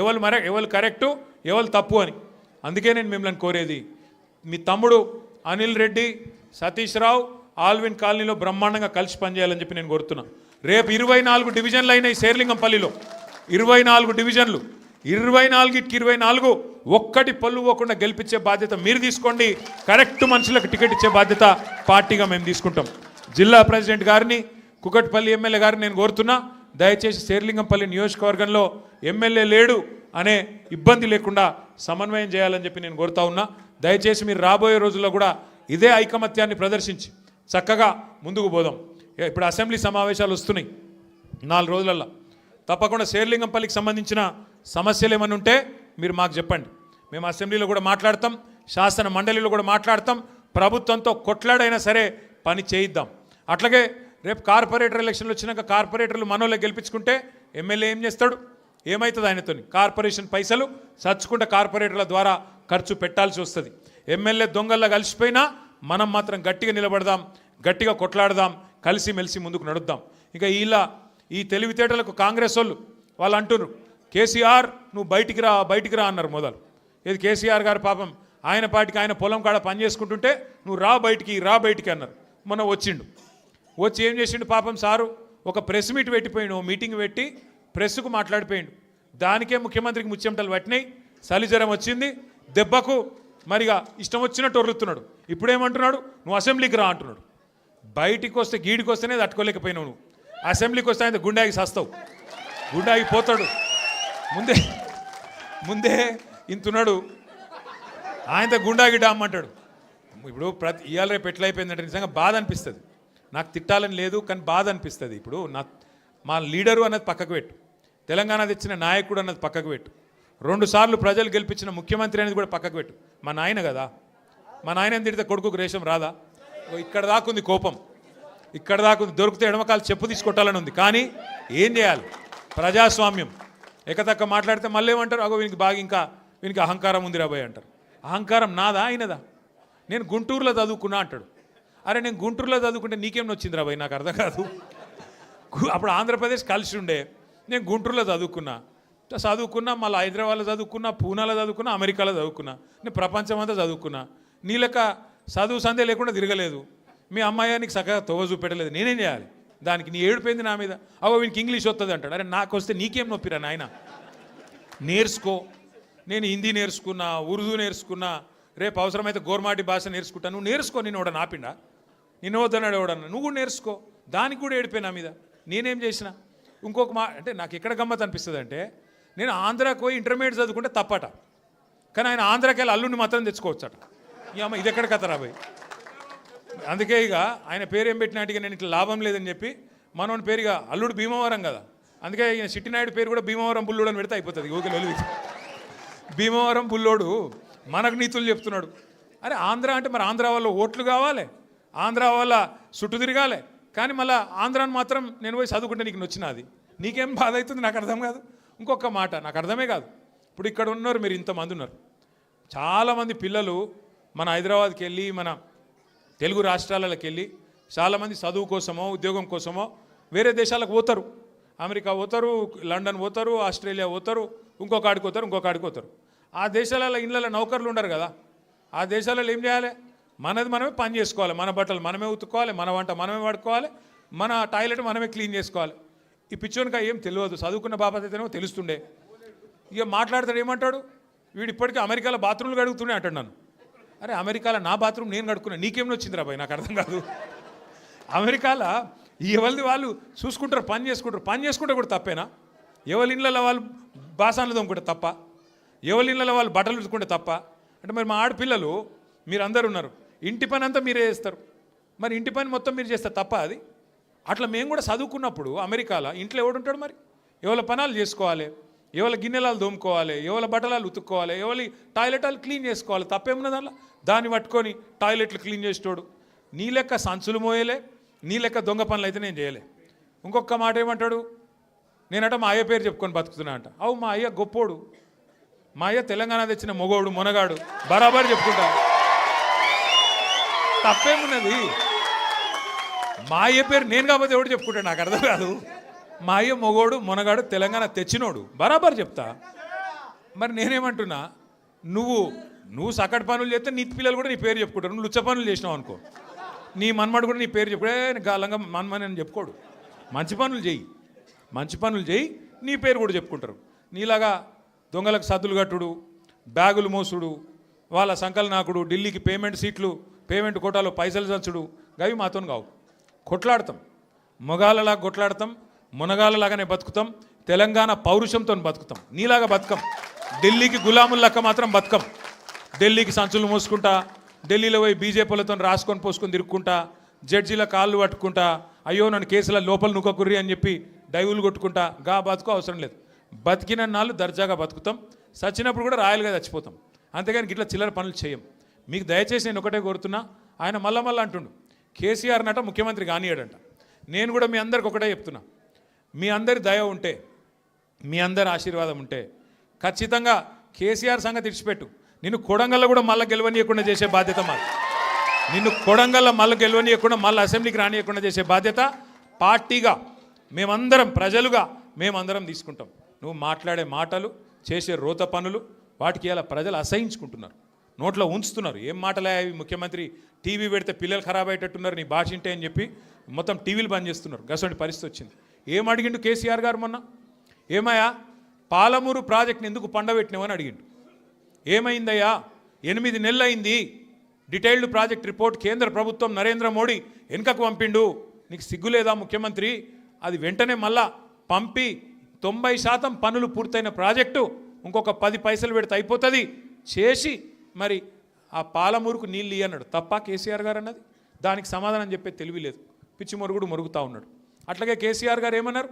ఎవరు మర ఎవరు కరెక్టు ఎవరు తప్పు అని. అందుకే నేను మిమ్మల్ని కోరేది మీ తమ్ముడు అనిల్ రెడ్డి సతీష్ రావు ఆల్విన్ కాలనీలో బ్రహ్మాండంగా కలిసి పనిచేయాలని చెప్పి నేను కోరుతున్నా. రేపు ఇరవై నాలుగు డివిజన్లు అయినాయి శేర్లింగంపల్లిలో ఇరవై నాలుగు డివిజన్లు. ఇరవై నాలుగుకి ఇరవై నాలుగు ఒక్కటి పళ్ళు పోకుండా గెలిపించే బాధ్యత మీరు తీసుకోండి. కరెక్ట్ మనుషులకు టికెట్ ఇచ్చే బాధ్యత పార్టీగా మేము తీసుకుంటాం. జిల్లా ప్రెసిడెంట్ గారిని కుకట్పల్లి ఎమ్మెల్యే గారిని నేను కోరుతున్నా. దయచేసి శేర్లింగంపల్లి నియోజకవర్గంలో ఎమ్మెల్యే లేడు అనే ఇబ్బంది లేకుండా సమన్వయం చేయాలని చెప్పి నేను కోరుతా ఉన్నా. దయచేసి మీరు రాబోయే రోజుల్లో కూడా ఇదే ఐకమత్యాన్ని ప్రదర్శించి చక్కగా ముందుకు పోదాం. ఇప్పుడు అసెంబ్లీ సమావేశాలు వస్తున్నాయి. నాలుగు రోజులల్లో. తప్పకుండా శేర్లింగంపల్లికి సంబంధించిన సమస్యలు ఏమైనా ఉంటే మీరు మాకు చెప్పండి. మేము అసెంబ్లీలో కూడా మాట్లాడతాం శాసన మండలిలో కూడా మాట్లాడతాం ప్రభుత్వంతో కొట్లాడైనా సరే పని చేయిద్దాం. అట్లాగే రేపు కార్పొరేటర్ ఎలక్షన్లు వచ్చినాక కార్పొరేటర్లు మనోళ్ళే గెలిపించుకుంటే ఎమ్మెల్యే ఏం చేస్తాడు? ఏమవుతుంది ఆయనతో కార్పొరేషన్ పైసలు చచ్చుకుంటే కార్పొరేటర్ల ద్వారా ఖర్చు పెట్టాల్సి వస్తుంది. ఎమ్మెల్యే దొంగల్లా కలిసిపోయినా మనం మాత్రం గట్టిగా నిలబడదాం గట్టిగా కొట్లాడదాం కలిసి మెలిసి ముందుకు నడుద్దాం. ఇంకా ఇలా ఈ తెలివితేటలకు కాంగ్రెస్ వాళ్ళు వాళ్ళు అంటున్నారు కేసీఆర్ నువ్వు బయటికి రా బయటికి రా అన్నారు మొదలు. ఇది కేసీఆర్ గారు పాపం ఆయన పాటికి ఆయన పొలం కాడ పని చేసుకుంటుంటే నువ్వు రా బయటికి రా బయటికి అన్నారు. మొన్న వచ్చిండు. వచ్చి ఏం చేసిండు పాపం సారు? ఒక ప్రెస్ మీట్ పెట్టిపోయిండు ఓ మీటింగ్ పెట్టి ప్రెస్కు మాట్లాడిపోయిండు. దానికే ముఖ్యమంత్రికి ముచ్చెమటలు పట్టినాయి. చలిజ్వరం వచ్చింది. దెబ్బకు మరిగా ఇష్టం వచ్చినట్టు ఒర్రుతున్నాడు. ఇప్పుడేమంటున్నాడు? నువ్వు అసెంబ్లీకి రా అంటున్నాడు. బయటికి వస్తే గీడికి వస్తేనే తట్టుకోలేకపోయినావు నువ్వు. అసెంబ్లీకి వస్తే ఆయన గుండాగి సస్తావు. గుండాగి పోతాడు. ముందే ముందే ఇంతున్నాడు. ఆయనతో గుండాకి డామ్మంటాడు ఇప్పుడు ప్రతి ఇవాళ రేపు ఎట్లయిపోయిందంటే నిజంగా బాధ అనిపిస్తుంది. నాకు తిట్టాలని లేదు కానీ బాధ అనిపిస్తుంది ఇప్పుడు. నా మా లీడరు అన్నది పక్కకు పెట్టు. తెలంగాణ తెచ్చిన నాయకుడు అన్నది పక్కకు పెట్టు. రెండు సార్లు ప్రజలు గెలిపించిన ముఖ్యమంత్రి అనేది కూడా పక్కకు పెట్టు. మా నాయన కదా. మా నాయన తిడితే కొడుకుకు రేషం రాదా? ఓ ఇక్కడ దాకుంది కోపం. ఇక్కడ దాకుంది దొరికితే ఎడమకాలు చెప్పు తీసుకొట్టాలని ఉంది. కానీ ఏం చేయాలి? ప్రజాస్వామ్యం. ఎకతక్క మాట్లాడితే మళ్ళీ ఏమంటారు? అగో వీనికి బాగా ఇంకా వీనికి అహంకారం ఉంది రాబోయే అంటారు. అహంకారం నాదా అయినదా నేను గుంటూరులో చదువుకున్నా అంటాడు. అరే నేను గుంటూరులో చదువుకుంటే నీకేం నొచ్చింది రాబోయ్ నాకు అర్థం కాదు. అప్పుడు ఆంధ్రప్రదేశ్ కలిసి ఉండే. నేను గుంటూరులో చదువుకున్నా. చదువుకున్నా మళ్ళీ హైదరాబాద్లో చదువుకున్నా పూనాలో చదువుకున్నా అమెరికాలో చదువుకున్నా. నేను ప్రపంచం అంతా చదువుకున్నా నీలక చదువు సందే లేకుండా తిరగలేదు. మీ అమ్మాయి నీకు చక్కగా తొవ్వ చూపెట్టలేదు. నేనేం చేయాలి? దానికి నీ ఏడిపోయింది నా మీద? అవో వీనికి ఇంగ్లీష్ వస్తుంది అంటాడు. అరే నాకు వస్తే నీకేం నొప్పిరా నాయన? నేర్చుకో. నేను హిందీ నేర్చుకున్నా ఉర్దూ నేర్చుకున్నా రేపు అవసరమైతే గోర్మాటి భాష నేర్చుకుంటా. నువ్వు నేర్చుకో నేను వాడు నాపిండా వద్దన్నాడు ఎవడన్నా? నువ్వు కూడా నేర్చుకో. దానికి కూడా ఏడిపోయి నా మీద. నేనేం చేసిన? ఇంకొక మా అంటే నాకు ఎక్కడ గమ్మత్ అనిపిస్తుంది అంటే నేను ఆంధ్రాకి పోయి ఇంటర్మీడియట్ చదువుకుంటే తప్పట. కానీ ఆయన ఆంధ్రాకి వెళ్ళి అల్లుడిని మాత్రం తెచ్చుకోవచ్చట. ఈ అమ్మ ఇది ఎక్కడ కథ రాబోయ్ అందుకే ఇక ఆయన పేరు ఏం పెట్టినట్టుగా నేను ఇట్లా లాభం లేదని చెప్పి మనోని పేరుగా అల్లుడు భీమవరం కదా. అందుకే ఈయన సిట్టినాయుడు పేరు కూడా భీమవరం బుల్లుడు అని పెడితే అయిపోతుంది. ఓకే వెలుగు భీమవరం బుల్లోడు మనకు నీతులు చెప్తున్నాడు. అరే ఆంధ్ర అంటే మరి ఆంధ్ర వాళ్ళు ఓట్లు కావాలి? ఆంధ్ర వల్ల చుట్టు తిరగాలి. కానీ మళ్ళీ ఆంధ్రాని మాత్రం నేను పోయి చదువుకుంటే నీకు నచ్చినది నీకేం బాధ అవుతుంది? నాకు అర్థం కాదు. ఇంకొక మాట నాకు అర్థమే కాదు. ఇప్పుడు ఇక్కడ ఉన్నారు మీరు ఇంతమంది ఉన్నారు. చాలామంది పిల్లలు మన హైదరాబాద్కి వెళ్ళి మన తెలుగు రాష్ట్రాలకు వెళ్ళి చాలామంది చదువు కోసమో ఉద్యోగం కోసమో వేరే దేశాలకు పోతారు. అమెరికా పోతారు లండన్ పోతారు ఆస్ట్రేలియా పోతారు ఇంకొక ఆడికి పోతారు ఇంకొక ఆడికి పోతారు. ఆ దేశాలలో ఇళ్ళలో నౌకర్లు ఉండరు కదా. ఆ దేశాలలో ఏం చేయాలి? మనది మనమే పని చేసుకోవాలి. మన బట్టలు మనమే ఉతుక్కోవాలి. మన వంట మనమే పడుకోవాలి మన టాయిలెట్ మనమే క్లీన్ చేసుకోవాలి. ఈ పిచ్చోనికా ఏం తెలియదు. చదువుకున్న బాపత అయితేనేమో తెలుస్తుండే. ఇక మాట్లాడతాడు ఏమంటాడు? వీడు ఇప్పటికీ అమెరికాలో బాత్రూమ్లు కడుగుతూనే అంటాడు నన్ను. అరే అమెరికాలో నా బాత్రూమ్ నేను కడుక్కున్నా. నీకేం వచ్చింది రా నాకు అర్థం కాదు. అమెరికాలో ఎవరిది వాళ్ళు చూసుకుంటారు పని చేసుకుంటారు. పని చేసుకుంటే కూడా తప్పేనా? ఎవరి ఇళ్ళలో వాళ్ళు బాసాన్లు తోముకుంటే తప్ప? ఎవరి ఇళ్ళలో వాళ్ళు బట్టలు ఉతుకుంటే తప్ప? అంటే మరి మా ఆడపిల్లలు మీరు అందరు ఉన్నారు ఇంటి పని అంతా మీరే చేస్తారు. మరి ఇంటి పని మొత్తం మీరు చేస్తారు తప్ప అది? అట్లా మేము కూడా చదువుకున్నప్పుడు అమెరికాలో ఇంట్లో ఎవడుంటాడు మరి? ఎవరి పనాలు చేసుకోవాలి? ఎవరి గిన్నెలాలు దోముకోవాలి ఎవరి బట్టలాలు ఉతుక్కోవాలి? ఎవరి టాయిలెటాలు క్లీన్ చేసుకోవాలి? తప్పేమున్నది అలా దాన్ని పట్టుకొని టాయిలెట్లు క్లీన్ చేసేటోడు. నీ లెక్క సంచులు మోయలే నీ లెక్క దొంగ పనులు అయితే నేను చేయలే. ఇంకొక మాట ఏమంటాడు? నేనట మా అయ్య పేరు చెప్పుకొని బతుకుతున్నా అంట. అవు మా అయ్య గొప్పోడు. మా అయ్య తెలంగాణ తెచ్చిన మొగోడు మొనగాడు. బరాబర్ చెప్పుకుంటాడు తప్పేమున్నది? మా అయ్య పేరు నేను కాకపోతే ఎవడు చెప్పుకుంటాడు? నాకు అర్థం కాదు. మా అయ్య మొగోడు మునగాడు తెలంగాణ తెచ్చినోడు. బరాబర్ చెప్తా. మరి నేనేమంటున్నా? నువ్వు నువ్వు సకట్ పనులు చేస్తే నీ పిల్లలు కూడా నీ పేరు చెప్పుకుంటారు. నువ్వు లుచ్చ పనులు చేసినావు అనుకో. నీ మన్మడు కూడా నీ పేరు చెప్పుడే గాలంగా మన్మని అని చెప్పుకోడు. మంచి పనులు చేయి. మంచి పనులు చేయి నీ పేరు కూడా చెప్పుకుంటారు. నీలాగా దొంగలకు సద్దులు కట్టుడు బ్యాగులు మోసుడు వాళ్ళ సంకలనాకుడు ఢిల్లీకి పేమెంట్ సీట్లు పేమెంట్ కోటాలో పైసలు చచ్చుడు గవి మాతో కావు. కొట్లాడతాం. మొగాలలా కొట్లాడతాం. మునగాలలాగానే బతుకుతాం. తెలంగాణ పౌరుషంతో బతుకుతాం. నీలాగా బతకం. ఢిల్లీకి గులాముల్లక్క మాత్రం బతకం. ఢిల్లీకి సంచులు మోసుకుంటా ఢిల్లీలో పోయి బీజేపీలతో రాసుకొని పోసుకొని తిరుక్కుంటా జడ్జీల కాళ్ళు పట్టుకుంటా అయ్యో నన్ను కేసుల లోపల నుక్కకుర్రి అని చెప్పి డైవులు కొట్టుకుంటా గా బతుకు అవసరం లేదు. బతికిన నాళ్ళు దర్జాగా బతుకుతాం. చచ్చినప్పుడు కూడా రాయలుగా చచ్చిపోతాం. అంతేగాని ఇట్లా చిల్లర పనులు చేయం. మీకు దయచేసి నేను ఒకటే కోరుతున్నా. ఆయన మళ్ళా మళ్ళీ అంటుండు కేసీఆర్ నట ముఖ్యమంత్రి కానియాడంట. నేను కూడా మీ అందరికి ఒకటే చెప్తున్నా. మీ అందరి దయ ఉంటే మీ అందరి ఆశీర్వాదం ఉంటే ఖచ్చితంగా కేసీఆర్ సంగతి ఇడిచిపెట్టు నిన్ను కొడంగల్లో కూడా మళ్ళీ గెలవనీయకుండా చేసే బాధ్యత మాది. నిన్ను కొడంగల్లో మళ్ళీ గెలవనీయకుండా మళ్ళీ అసెంబ్లీకి రానియకుండా చేసే బాధ్యత పార్టీగా మేమందరం ప్రజలుగా మేమందరం తీసుకుంటాం. నువ్వు మాట్లాడే మాటలు చేసే రోత పనులు వాటికి ఇలా ప్రజలు అసహించుకుంటున్నారు. నోట్లో ఉంచుతున్నారు. ఏం మాటలే అవి? ముఖ్యమంత్రి టీవీ పెడితే పిల్లలు ఖరాబ్ అయ్యేటట్టున్నారు నీ భాష ఇంటే అని చెప్పి మొత్తం టీవీలు బంద్ చేస్తున్నారు. గసంటి పరిస్థితి వచ్చింది. ఏం అడిగిండు కేసీఆర్ గారు మొన్న? ఏమయ్యా? పాలమూరు ప్రాజెక్ట్ని ఎందుకు పండబెట్టినావని అడిగిండు. ఏమైందయ్యా? ఎనిమిది నెలలు అయింది డీటెయిల్డ్ ప్రాజెక్ట్ రిపోర్ట్ కేంద్ర ప్రభుత్వం నరేంద్ర మోడీ వెనుకకు పంపిండు. నీకు సిగ్గులేదా ముఖ్యమంత్రి? అది వెంటనే మళ్ళా పంపి తొంభై శాతం పనులు పూర్తయిన ప్రాజెక్టు ఇంకొక పది పైసలు పెడితే అయిపోతుంది. చేసి మరి ఆ పాలమూరుకు నీళ్ళు ఇయ్యి అన్నాడు తప్ప కేసీఆర్ గారు అన్నది? దానికి సమాధానం చెప్పే తెలివి లేదు. పిచ్చి మొరుగుడు మొరుగుతా ఉన్నాడు. అట్లాగే కేసీఆర్ గారు ఏమన్నారు?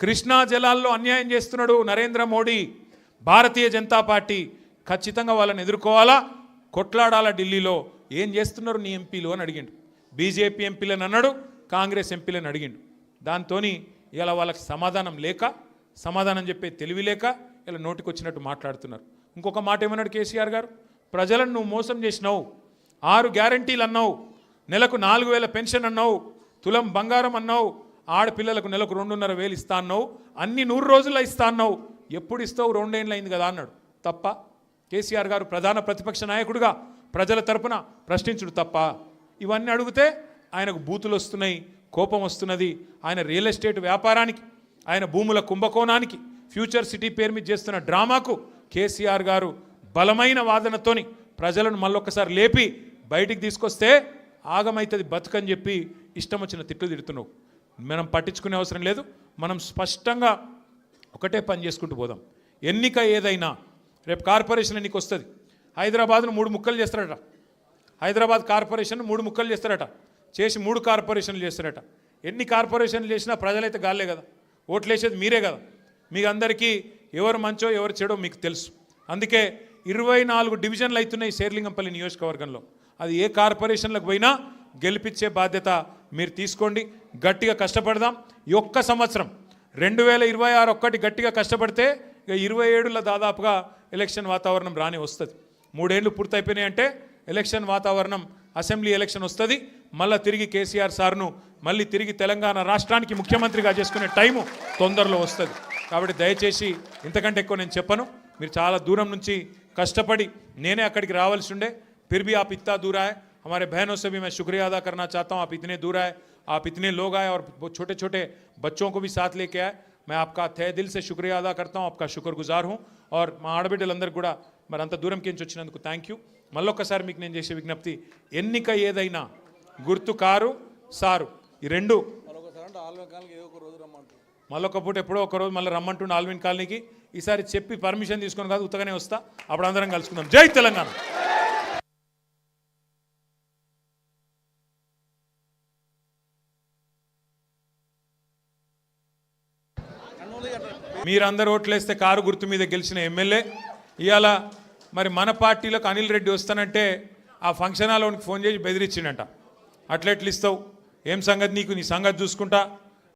కృష్ణా జలాల్లో అన్యాయం చేస్తున్నాడు నరేంద్ర మోడీ. భారతీయ జనతా పార్టీ ఖచ్చితంగా వాళ్ళని ఎదుర్కోవాలా? కొట్లాడాలా ఢిల్లీలో? ఏం చేస్తున్నారు నీ ఎంపీలు అని అడిగిండు. బీజేపీ ఎంపీలను అన్నాడు కాంగ్రెస్ ఎంపీలను అడిగిండు. దాంతో ఇలా వాళ్ళకి సమాధానం లేక సమాధానం చెప్పే తెలివి లేక ఇలా నోటికొచ్చినట్టు మాట్లాడుతున్నారు. ఇంకొక మాట ఏమన్నాడు కేసీఆర్ గారు? ప్రజలను నువ్వు మోసం చేసినావు. ఆరు గ్యారంటీలు అన్నావు. నెలకు నాలుగు వేల పెన్షన్ అన్నావు. తులం బంగారం అన్నావు. ఆడపిల్లలకు నెలకు రెండున్నర వేలు ఇస్తా అన్నావు. అన్ని నూరు రోజుల్లో ఇస్తా అన్నావు. ఎప్పుడు ఇస్తావు? రెండేళ్ళు అయింది కదా అన్నాడు. తప్ప కేసీఆర్ గారు ప్రధాన ప్రతిపక్ష నాయకుడిగా ప్రజల తరపున ప్రశ్నించుడు తప్ప. ఇవన్నీ అడిగితే ఆయనకు బూతులు వస్తున్నాయి కోపం వస్తున్నది. ఆయన రియల్ ఎస్టేట్ వ్యాపారానికి ఆయన భూముల కుంభకోణానికి ఫ్యూచర్ సిటీ పేరు మీద చేస్తున్న డ్రామాకు కేసీఆర్ గారు బలమైన వాదనతోని ప్రజలను మళ్ళొక్కసారి లేపి బయటికి తీసుకొస్తే ఆగమైతుంది బతుకని చెప్పి ఇష్టం వచ్చిన తిట్లు తిడుతున్నావు. మనం పట్టించుకునే అవసరం లేదు. మనం స్పష్టంగా ఒకటే పని చేసుకుంటూ పోదాం. ఎన్నిక ఏదైనా రేపు కార్పొరేషన్ ఎన్నిక వస్తుంది. హైదరాబాద్ను మూడు ముక్కలు చేస్తారట. హైదరాబాద్ కార్పొరేషన్ మూడు ముక్కలు చేస్తారట. చేసి మూడు కార్పొరేషన్లు చేస్తారట. ఎన్ని కార్పొరేషన్లు చేసినా ప్రజలైతే గాలే కదా. ఓట్లు వేసేది మీరే కదా. మీకు అందరికీ ఎవరు మంచో ఎవరు చెడో మీకు తెలుసు. అందుకే ఇరవై నాలుగు డివిజన్లు అవుతున్నాయి శేర్లింగంపల్లి నియోజకవర్గంలో. అది ఏ కార్పొరేషన్లకు పోయినా గెలిపించే బాధ్యత మీరు తీసుకోండి. గట్టిగా కష్టపడదాం. ఈ ఒక్క సంవత్సరం రెండు వేల ఇరవై ఆరు ఒక్కటి గట్టిగా కష్టపడితే ఇక ఇరవై ఏడులో దాదాపుగా ఎలక్షన్ వాతావరణం రాని వస్తుంది. మూడేళ్ళు పూర్తయిపోయినాయి అంటే ఎలక్షన్ వాతావరణం అసెంబ్లీ ఎలక్షన్ వస్తుంది. మళ్ళీ తిరిగి కేసీఆర్ సార్ను మళ్ళీ తిరిగి తెలంగాణ రాష్ట్రానికి ముఖ్యమంత్రిగా చేసుకునే టైము తొందరలో వస్తుంది. కాబట్టి దయచేసి ఇంతకంటే ఎక్కువ నేను చెప్పను. మీరు చాలా దూరం నుంచి కష్టపడి నేనే అక్కడికి రావాల్సి ఉండే फिर भी आप इतना दूर आए हमारे बहनों से भी मैं शुक्रिया अदा करना चाहता हूँ आप इतने दूर आए आप इतने लोग आए और वो छोटे छोटे बच्चों को भी साथ लेके आए मैं आपका तहे दिल से शुक्रिया अदा करता हूँ आपका शुक्रगुजार हूँ और మా ఆడబిడ్డలందరూ కూడా మరి అంత దూరం కించి వచ్చినందుకు థ్యాంక్ యూ మళ్ళొక్కసారి మీకు నేను చేసే విజ్ఞప్తి ఎన్నిక ఏదైనా గుర్తు కారు సారు ఈ రెండు మళ్ళొక పూట ఎప్పుడో ఒకరోజు మళ్ళీ రమ్మంటుండే ఆల్విన్ కాలనీకి. ఈసారి చెప్పి పర్మిషన్ తీసుకొని కాదు ఉత్తగానే వస్తా. అప్పుడు అందరం కలుసుకుందాం. జై తెలంగాణ. మీరందరూ ఓట్లేస్తే కారు గుర్తు మీద గెలిచిన ఎమ్మెల్యే. ఇవాళ మరి మన పార్టీలోకి అనిల్ రెడ్డి వస్తానంటే ఆ ఫంక్షన్ హాల్లోనికి ఫోన్ చేసి బెదిరించిండట అట్లెట్లు ఇస్తావు ఏం సంగతి నీకు? నీ సంగతి చూసుకుంటా.